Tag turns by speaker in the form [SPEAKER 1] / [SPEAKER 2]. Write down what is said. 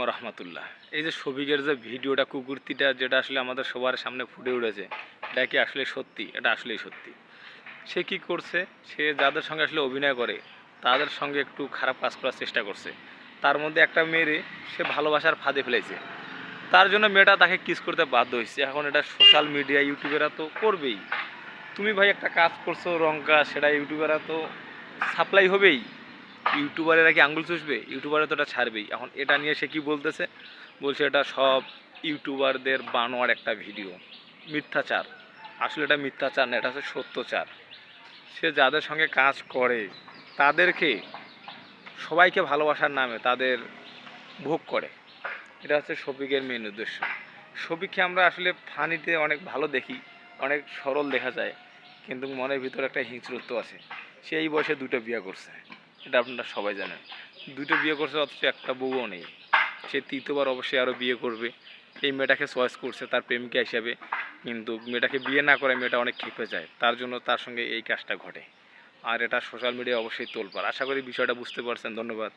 [SPEAKER 1] রহমতুল্লাহ। এই যে সবিকের যে ভিডিওটা, কুকুরতিটা, যেটা আসলে আমাদের সবার সামনে ফুটে উঠেছে, এটা কি আসলে সত্যি? এটা আসলেই সত্যি। সে কি করছে? সে যাদের সঙ্গে আসলে অভিনয় করে, তাদের সঙ্গে একটু খারাপ কাজ করার চেষ্টা করছে। তার মধ্যে একটা মেয়েরে সে ভালোবাসার ফাঁদে ফেলেছে। তার জন্য মেয়েটা তাকে কিস করতে বাধ্য হয়েছে। এখন এটা সোশ্যাল মিডিয়া, ইউটিউবেরা তো করবেই। তুমি ভাই একটা কাজ করছ, রং কাজ, সেটা ইউটিউবেরা তো সাপ্লাই হবেই। ইউটিউবারেরা কি আঙ্গুল চুষবে? ইউটিউবারে তো এটা ছাড়বেই। এখন এটা নিয়ে সে কি বলতেছে? বলছে এটা সব ইউটিউবারদের বানোয়ার একটা ভিডিও। মিথ্যাচার। আসলে এটা মিথ্যাচার না, এটা হচ্ছে সত্যচার। সে যাদের সঙ্গে কাজ করে, তাদেরকে সবাইকে ভালোবাসার নামে তাদের ভোগ করে। এটা হচ্ছে শফিকের মেন উদ্দেশ্য। শফিককে আমরা আসলে ফানিতে অনেক ভালো দেখি, অনেক সরল দেখা যায়, কিন্তু মনের ভিতরে একটা হিংস্রত্ব আছে। সে এই বয়সে দুটো বিয়ে করছে। এটা আপনারা সবাই জানেন। দুটো বিয়ে করছে, অথচ একটা বউও নেই। সে তৃতীয়বার অবশ্যই আরও বিয়ে করবে। এই মেয়েটাকে চয়েস করছে, তার প্রেমিকা হিসাবে। কিন্তু মেয়েটাকে বিয়ে না করে মেয়েটা অনেক খেপে যায়। তার জন্য তার সঙ্গে এই কাজটা ঘটে। আর এটা সোশ্যাল মিডিয়া অবশ্যই তোলপার আশা করি বিষয়টা বুঝতে পারছেন। ধন্যবাদ।